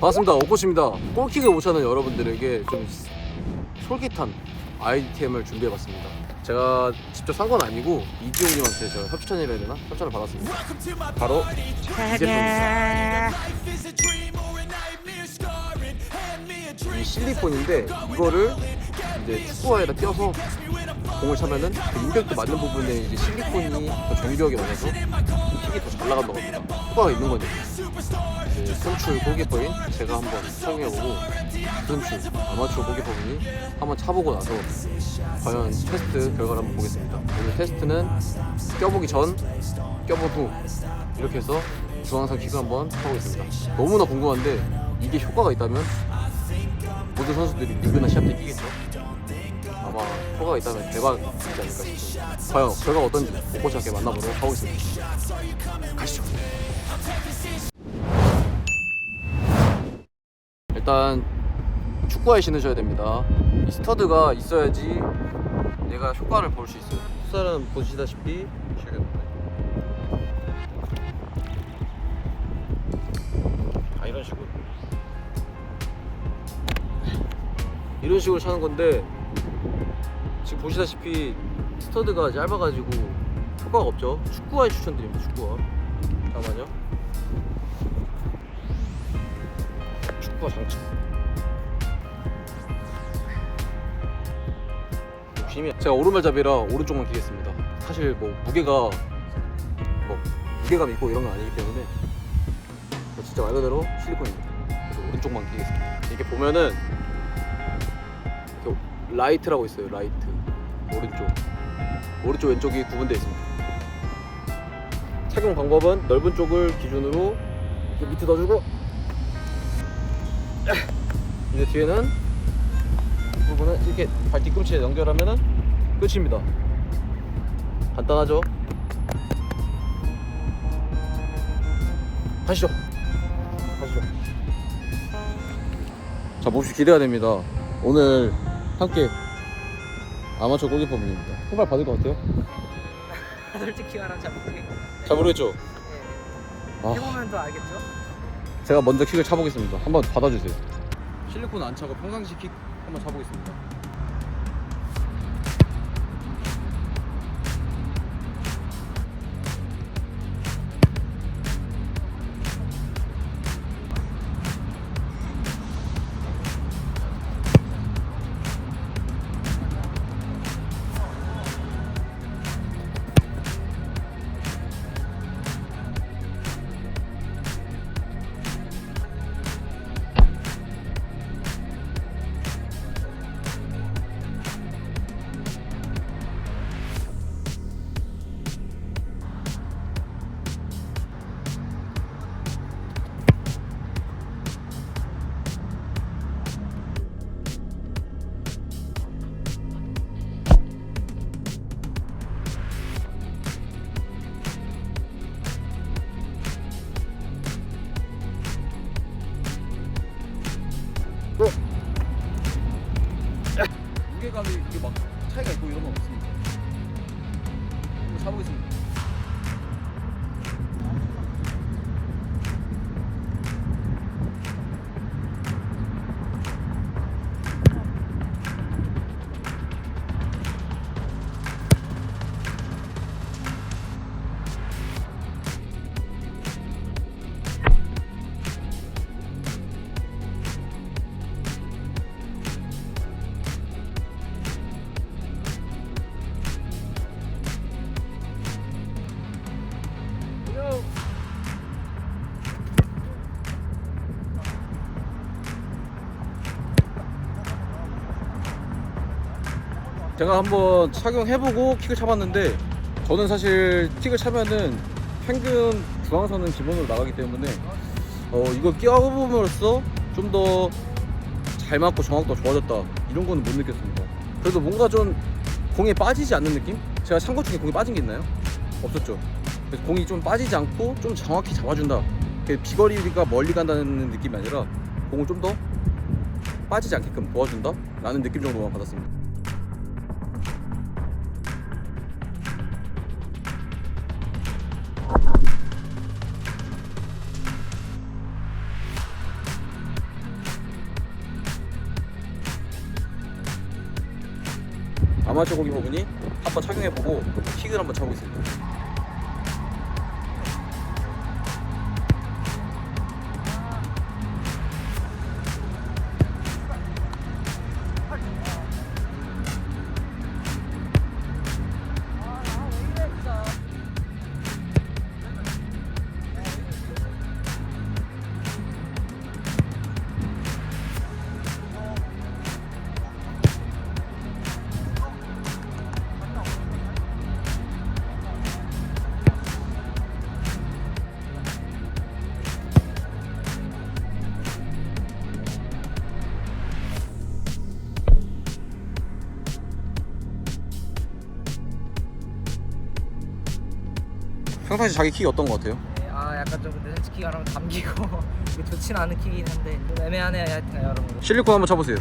반갑습니다. 오코치입니다. 골킥을 못 찾는 여러분들에게 좀 솔깃한 아이템을 준비해봤습니다. 제가 직접 산 건 아니고 이지용님한테 제가 협찬이라 해야 되나? 협찬을 받았습니다. 바로 이 제품입니다. 이 실리콘인데 이거를 이제 축구화에다 껴서 공을 차면은 그 임팩트 맞는 부분에 이제 실리콘이 더 정교하게 맞아서 킥이 더 잘 나간다고 합니다. 효과가 있는 거죠. 이제 선출 골키퍼인 제가 한번 사용해보고 선출 아마추어 골키퍼분이 한번 차보고 나서 과연 테스트 결과를 한번 보겠습니다. 오늘 테스트는 껴보기 전, 껴본 후 이렇게 해서 중앙선 킥을 한번 해보겠습니다. 너무나 궁금한데 이게 효과가 있다면 모든 선수들이 리그나 시합 때 끼겠죠? 아마 효과가 있다면 대박이지 않을까 싶습니다. 과연 결과가 어떤지 오코치한테 만나보도록 하겠습니다. 가시죠. 일단 축구화에 신으셔야 됩니다. 이 스터드가 있어야지 내가 효과를 볼 수 있어요. 풋살은 보시다시피 아 이런 식으로 이런 식으로 차는 건데 지금 보시다시피 스터드가 짧아가지고 효과가 없죠. 축구화에 추천드립니다. 축구화. 잠깐만요. 축구화 장착. 욕심이 제가 오른발잡이라 오른쪽만 끼겠습니다. 사실 뭐 무게가 뭐 무게감 있고 이런 건 아니기 때문에 뭐 진짜 말 그대로 실리콘입니다. 그래서 오른쪽만 끼겠습니다. 이게 보면은 이렇게 라이트라고 있어요. 라이트 오른쪽 오른쪽 왼쪽이 구분되어 있습니다. 착용 방법은 넓은 쪽을 기준으로 이렇게 밑에 넣어주고 이제 뒤에는 이 부분은 이렇게 발 뒤꿈치에 연결하면은 끝입니다. 간단하죠? 가시죠. 가시죠. 자, 몹시 기대가 됩니다. 오늘 함께 아마추어 골키퍼분입니다. 선발 받을 것 같아요? 솔직히 말하면 잘 모르겠고 잘 모르겠죠? 네. 아. 해보면 더 알겠죠? 제가 먼저 킥을 차보겠습니다. 한번 받아주세요. 실리콘 안 차고 평상시 킥 한번 차보겠습니다. 이게 막 차이가 있고 이런 건 없습니다. 한번 차보겠습니다. 제가 한번 착용해보고 킥을 차봤는데 저는 사실 킥을 차면은 평균 중앙선은 기본으로 나가기 때문에 어, 이거 끼워봄으로써 좀더 잘 맞고 정확도가 좋아졌다. 이런 거는 못 느꼈습니다. 그래도 뭔가 좀 공에 빠지지 않는 느낌? 제가 찬것 중에 공이 빠진 게 있나요? 없었죠. 그래서 공이 좀 빠지지 않고 좀 정확히 잡아준다. 그 비거리가 멀리 간다는 느낌이 아니라 공을 좀 더 빠지지 않게끔 도와준다 라는 느낌 정도만 받았습니다 아마추어 고기퍼분이 한번 착용해보고 킥을 한번 쳐보겠습니다. 평상시 자기 킥이 어떤 것 같아요? 네, 아 약간 좀 근데 솔직히 말하면 감기고 좋지는 않은 킥이긴 한데 좀 애매하네요 하여튼 여러분 실리콘 한번 쳐보세요.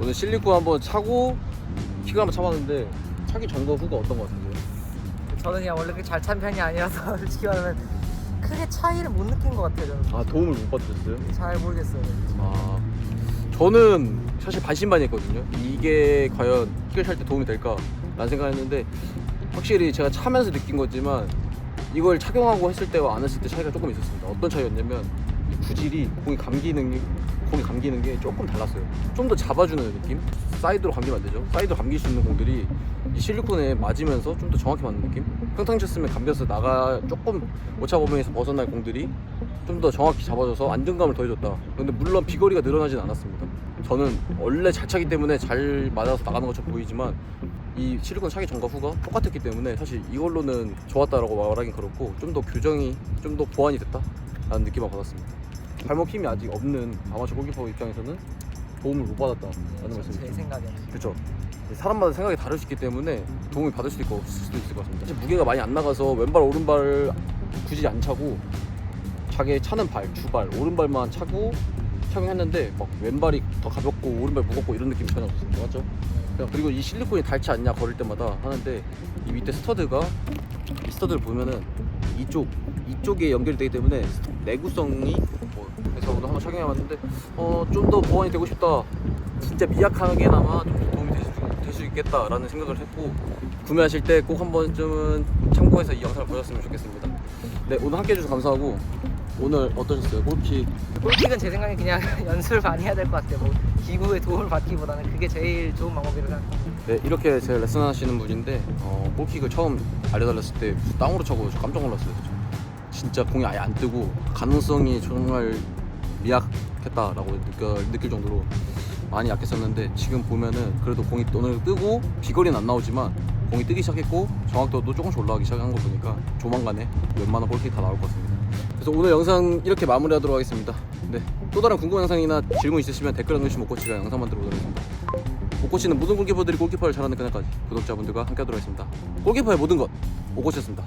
오늘 실리콘 한번 차고 킥을 한번 차봤는데 차기 전과 후가 어떤 것 같은데요? 저는 그냥 원래 그렇게 잘 찬 편이 아니라서 솔직히 말하면 크게 차이를 못 느낀 것 같아요 저는 아 도움을 못 받으셨어요? 잘 모르겠어요 아 저는 사실 반신반의했거든요. 이게 과연 킥을 찰때 도움이 될까? 라는 생각했는데 확실히 제가 차면서 느낀 거지만 이걸 착용하고 했을 때와 안 했을 때 차이가 조금 있었습니다. 어떤 차이였냐면 이 구질이 공이 감기는 게 공이 감기는 게 조금 달랐어요. 좀 더 잡아주는 느낌? 사이드로 감기면 안 되죠. 사이드로 감길 수 있는 공들이 이 실리콘에 맞으면서 좀 더 정확히 맞는 느낌? 평탕 쳤으면 감겨서 나가 조금 오차 범위에서 벗어날 공들이 좀 더 정확히 잡아줘서 안정감을 더해줬다. 근데 물론 비거리가 늘어나진 않았습니다. 저는 원래 잘 차기 때문에 잘 맞아서 나가는 것처럼 보이지만 이 실리콘 차기 전과 후가 똑같았기 때문에 사실 이걸로는 좋았다라고 말하긴 그렇고 좀 더 교정이 좀 더 보완이 됐다 라는 느낌을 받았습니다. 발목 힘이 아직 없는 아마추어 골키퍼 입장에서는 도움을 못 받았다라는 제 말씀이죠. 생각에는 그렇죠. 사람마다 생각이 다를 수 있기 때문에 도움을 받을 수도 있고 없을 수도 있을 것 같습니다. 사실 무게가 많이 안 나가서 왼발 오른발 굳이 안 차고 자기 차는 발, 주발, 오른발만 차고 착용했는데 막 왼발이 더 가볍고 오른발 무겁고 이런 느낌이 전혀 없었습니다. 맞죠? 그냥 그리고 이 실리콘이 닳지 않냐 걸을 때마다 하는데 이 밑에 스터드가 이 스터드를 보면은 이쪽 이쪽에 연결이 되기 때문에 내구성이 뭐 그래서 오늘 한번 착용해봤는데 어 좀 더 보완이 되고 싶다. 진짜 미약하게나마 좀 도움이 될 수, 될수 있겠다라는 생각을 했고 구매하실 때 꼭 한 번쯤은 참고해서 이 영상을 보셨으면 좋겠습니다. 네 오늘 함께 해주셔서 감사하고 오늘 어떠셨어요? 골킥 골킥은 제 생각에 그냥 연습을 많이 해야 될 것 같아요 뭐 기구의 도움을 받기보다는 그게 제일 좋은 방법이라고 생각합니다 네 이렇게 제 레슨 하시는 분인데 어, 골킥을 처음 알려달랬을 때 땅으로 저 깜짝 놀랐어요 진짜 공이 아예 안 뜨고 가능성이 정말 미약했다라고 느껴, 느낄 정도로 많이 약했었는데 지금 보면은 그래도 공이 오늘 뜨고 비거리는 안 나오지만 공이 뜨기 시작했고 정확도도 조금씩 올라가기 시작한 거 보니까 조만간에 웬만한 골킥 다 나올 것 같습니다. 그래서 오늘 영상 이렇게 마무리하도록 하겠습니다. 네, 또 다른 궁금한 영상이나 질문 있으시면 댓글 남겨주시면 목코치가 영상 만들어 보도록 하겠습니다 오코치는 모든 골키퍼들이 골키퍼를 잘하는 그날까지 구독자분들과 함께 하도록 하겠습니다. 골키퍼의 모든 것 오코치였습니다.